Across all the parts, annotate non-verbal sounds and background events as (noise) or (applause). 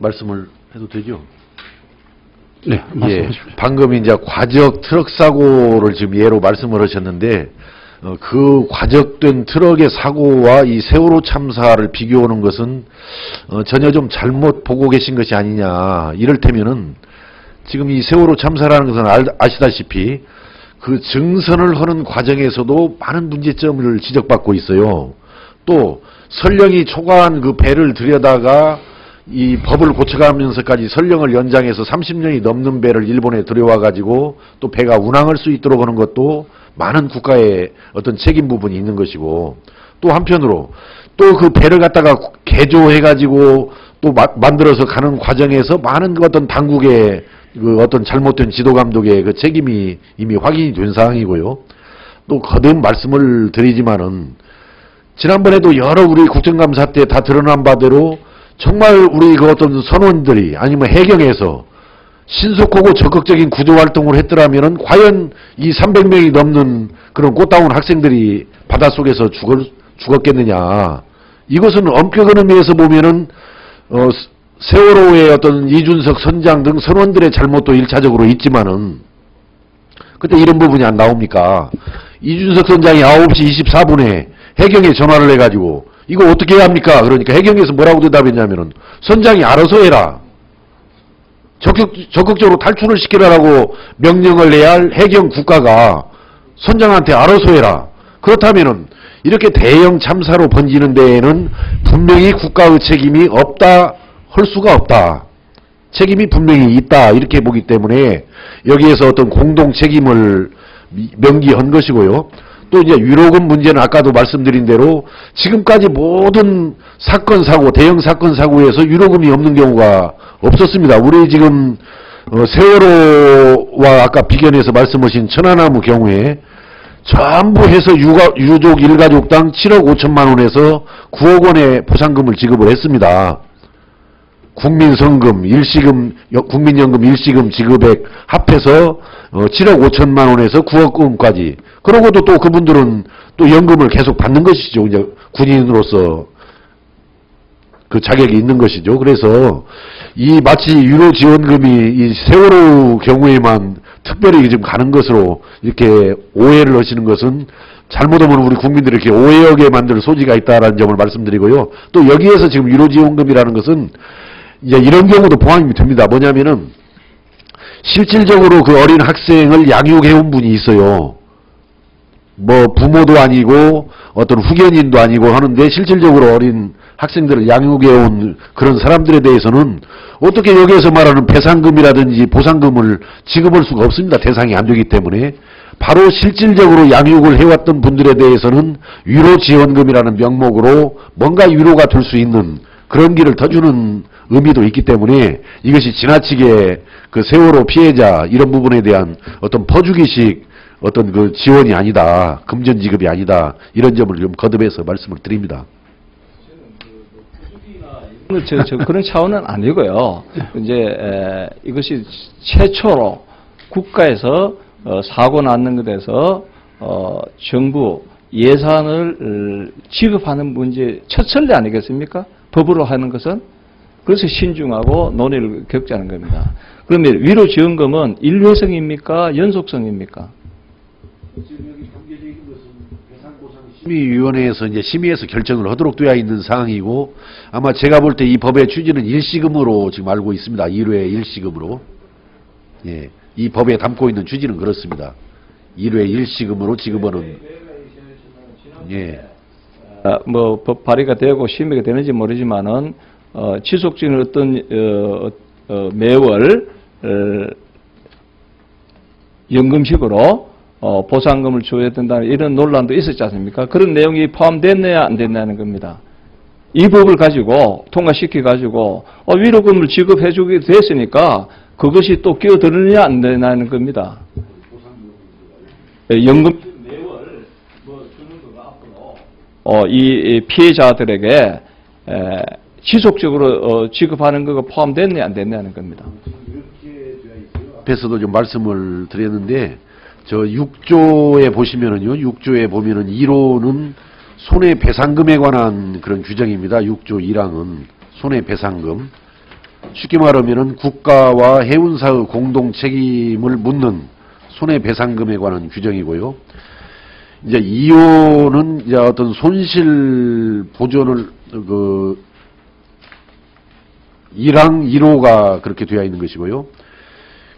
말씀을 해도 되죠? 네, 예, 말씀하십시오. 방금 이제 과적 트럭 사고를 지금 예로 말씀을 하셨는데 어, 그 과적된 트럭의 사고와 이 세월호 참사를 비교하는 것은 어, 전혀 좀 잘못 보고 계신 것이 아니냐. 이를테면은 지금 이 세월호 참사라는 것은 알, 아시다시피 그 증선을 하는 과정에서도 많은 문제점을 지적받고 있어요. 또 설령이 초과한 그 배를 들여다가 이 법을 고쳐가면서까지 설령을 연장해서 30년이 넘는 배를 일본에 들여와 가지고 또 배가 운항할 수 있도록 하는 것도 많은 국가의 어떤 책임 부분이 있는 것이고 또 한편으로 또 그 배를 갖다가 개조해 가지고 또 마- 만들어서 가는 과정에서 많은 그 어떤 당국의 그 어떤 잘못된 지도 감독의 그 책임이 이미 확인이 된 사항이고요. 또 거듭 말씀을 드리지만은 지난번에도 여러 우리 국정감사 때 다 드러난 바대로 정말 우리 그 어떤 선원들이 아니면 해경에서 신속하고 적극적인 구조 활동을 했더라면은 과연 이 300명이 넘는 그런 꽃다운 학생들이 바닷속에서 죽을, 죽었겠느냐. 이것은 엄격한 의미에서 보면은 어, 세- 세월호의 어떤 이준석 선장 등 선원들의 잘못도 일차적으로 있지만은 그때 이런 부분이 안 나옵니까? 이준석 선장이 9시 24분에 해경에 전화를 해가지고 이거 어떻게 해야 합니까? 그러니까 해경에서 뭐라고 대답했냐면은 선장이 알아서 해라. 적극, 적극적으로 탈출을 시키라고 명령을 내야 할 해경 국가가 선장한테 알아서 해라. 그렇다면은 이렇게 대형 참사로 번지는 데에는 분명히 국가의 책임이 없다 할 수가 없다. 책임이 분명히 있다 이렇게 보기 때문에 여기에서 어떤 공동 책임을 미- 명기한 것이고요. 또 이제 위로금 문제는 아까도 말씀드린 대로 지금까지 모든 사건 사고 대형 사건 사고에서 위로금이 없는 경우가 없었습니다. 우리 지금 어, 세월호와 아까 비견해서 말씀하신 천안나무 경우에 전부 해서 유가, 유족 일가족당 7억 5천만 원에서 9억 원의 보상금을 지급을 했습니다. 국민성금, 일시금, 여- 국민연금 일시금 지급액 합해서 어, 7억 5천만 원에서 9억 원까지. 그러고도 또 그분들은 또 연금을 계속 받는 것이죠. 이제 군인으로서 그 자격이 있는 것이죠. 그래서 이 마치 유로 지원금이 이 세월호 경우에만 특별히 지금 가는 것으로 이렇게 오해를 하시는 것은 잘못하면 우리 국민들이 이렇게 오해하게 만들 소지가 있다라는 점을 말씀드리고요. 또 여기에서 지금 유로 지원금이라는 것은 이제 이런 경우도 포함이 됩니다. 뭐냐면은 실질적으로 그 어린 학생을 양육해온 분이 있어요. 뭐 부모도 아니고 어떤 후견인도 아니고 하는데 실질적으로 어린 학생들을 양육해온 그런 사람들에 대해서는 어떻게 여기에서 말하는 배상금이라든지 보상금을 지급할 수가 없습니다. 대상이 안 되기 때문에 바로 실질적으로 양육을 해왔던 분들에 대해서는 위로 지원금이라는 명목으로 뭔가 위로가 될 수 있는 그런 길을 터주는 의미도 있기 때문에 이것이 지나치게 그 세월호 피해자 이런 부분에 대한 어떤 퍼주기식 어떤 그 지원이 아니다. 금전 지급이 아니다. 이런 점을 좀 거듭해서 말씀을 드립니다. 저, 저 그런 차원은 아니고요. 이제 에, 이것이 최초로 국가에서 어, 사고 났는 것에서 어, 정부 예산을 어, 지급하는 문제 첫 천리 아니겠습니까? 법으로 하는 것은 그래서 신중하고 논의를 겪자는 겁니다. 그러면 위로 지원금은 일회성입니까? 연속성입니까? 심의위원회에서 이제 심의해서 결정을 하도록 되어 있는 상황이고 아마 제가 볼 때 이 법의 취지는 일시금으로 지금 알고 있습니다. 1회 일시금으로. 예. 이 법에 담고 있는 취지는 그렇습니다. 1회 일시금으로 지급하는 예. 아, 뭐, 법 발의가 되고 심의가 되는지 모르지만은, 어, 지속적인 어떤, 어, 어, 매월, 어, 연금식으로, 어, 보상금을 줘야 된다는 이런 논란도 있었지 않습니까? 그런 내용이 포함됐느냐, 안 됐냐는 겁니다. 이 법을 가지고, 통과시켜 가지고, 어, 위로금을 지급해 주게 됐으니까, 그것이 또 끼어들느냐, 안 되냐는 겁니다. 예, 연금, 매월, 뭐, 주는 거가 앞으로, 어, 이, 이 피해자들에게 에, 지속적으로 어, 지급하는 거가 포함됐냐 안 됐냐는 겁니다. 앞에서도 좀 말씀을 드렸는데 저 6조에 보시면은요. 6조에 보면은 1호는 손해배상금에 관한 그런 규정입니다. 6조 1항은 손해배상금. 쉽게 말하면은 국가와 해운사의 공동 책임을 묻는 손해배상금에 관한 규정이고요. 이제 2호는 이제 어떤 손실 보전을 그 1항 1호가 그렇게 되어 있는 것이고요.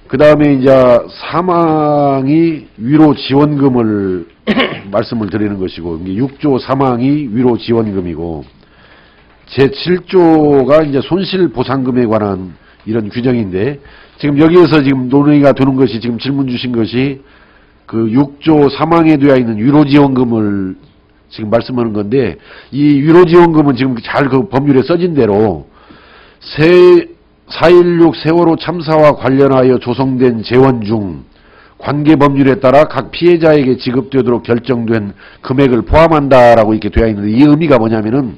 그 다음에 이제 사망이 위로 지원금을 (coughs) 말씀을 드리는 것이고, 이게 6조 사망이 위로 지원금이고, 제7조가 이제 손실보상금에 관한 이런 규정인데, 지금 여기에서 지금 논의가 되는 것이 지금 질문 주신 것이 그 6조 사망에 되어 있는 위로지원금을 지금 말씀하는 건데, 이 위로지원금은 지금 잘 그 법률에 써진 대로 세, 4.16 세월호 참사와 관련하여 조성된 재원 중 관계 법률에 따라 각 피해자에게 지급되도록 결정된 금액을 포함한다라고 이렇게 되어 있는데 이 의미가 뭐냐면은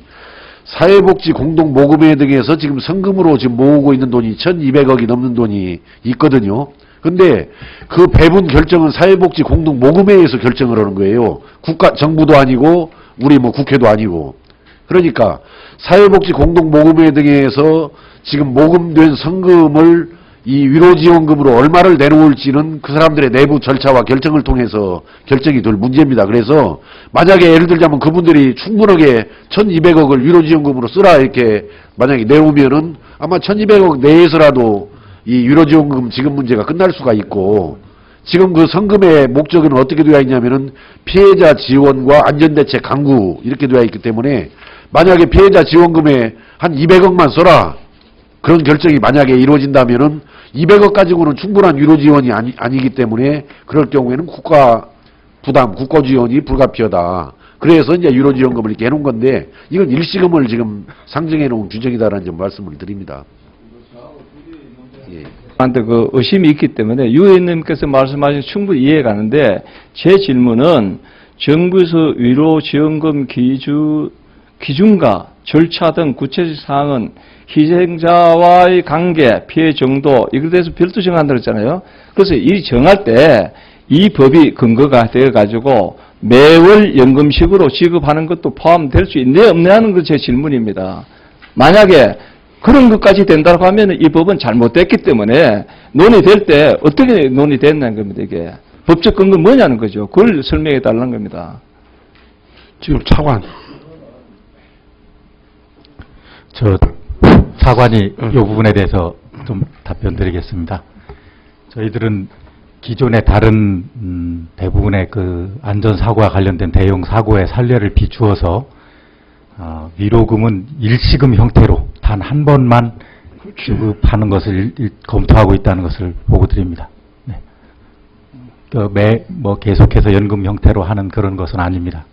사회복지 공동 모금회 등에서 지금 성금으로 지금 모으고 있는 돈이 1,200억이 넘는 돈이 있거든요. 근데 그 배분 결정은 사회복지 공동 모금회에서 결정을 하는 거예요. 국가 정부도 아니고 우리 뭐 국회도 아니고. 그러니까 사회복지 공동 모금회 등에서 지금 모금된 성금을 이 위로지원금으로 얼마를 내놓을지는 그 사람들의 내부 절차와 결정을 통해서 결정이 될 문제입니다. 그래서 만약에 예를 들자면 그분들이 충분하게 1200억을 위로지원금으로 쓰라 이렇게 만약에 내오면은 아마 1200억 내에서라도 이 위로지원금 지급 문제가 끝날 수가 있고 지금 그 성금의 목적은 어떻게 되어 있냐면은 피해자 지원과 안전대책 강구 이렇게 되어 있기 때문에 만약에 피해자 지원금에 한 200억만 써라 그런 결정이 만약에 이루어진다면은 200억 가지고는 충분한 위로 지원이 아니, 아니기 때문에 그럴 경우에는 국가 부담, 국가 지원이 불가피하다. 그래서 이제 위로 지원금을 이렇게 해놓은 건데 이건 일시금을 지금 상정해 놓은 규정이다라는 점 말씀을 드립니다. 예. 한테 그 의심이 있기 때문에 유 의원님께서 말씀하신 충분히 이해가 가는데 제 질문은 정부에서 위로 지원금 기준 기준과 절차 등 구체적 사항은 희생자와의 관계, 피해 정도 이걸 대해서 별도 정한다고 했잖아요. 그래서 이 정할 때 이 법이 근거가 되어 가지고 매월 연금식으로 지급하는 것도 포함될 수 있네 없네 하는 게제 질문입니다. 만약에 그런 것까지 된다고 하면 이 법은 잘못됐기 때문에 논의될 때 어떻게 논의됐냐는 겁니다, 이게. 법적 근거 뭐냐는 거죠. 그걸 설명해 달라는 겁니다. 지금 차관. 저 차관이 이 부분에 대해서 좀 답변 드리겠습니다. 저희들은 기존의 다른 음, 대부분의 그 안전사고와 관련된 대형 사고의 선례를 비추어서 어, 위로금은 일시금 형태로 단 한 번만 지급하는 것을 검토하고 있다는 것을 보고 드립니다. 네. 그 매, 뭐 계속해서 연금 형태로 하는 그런 것은 아닙니다.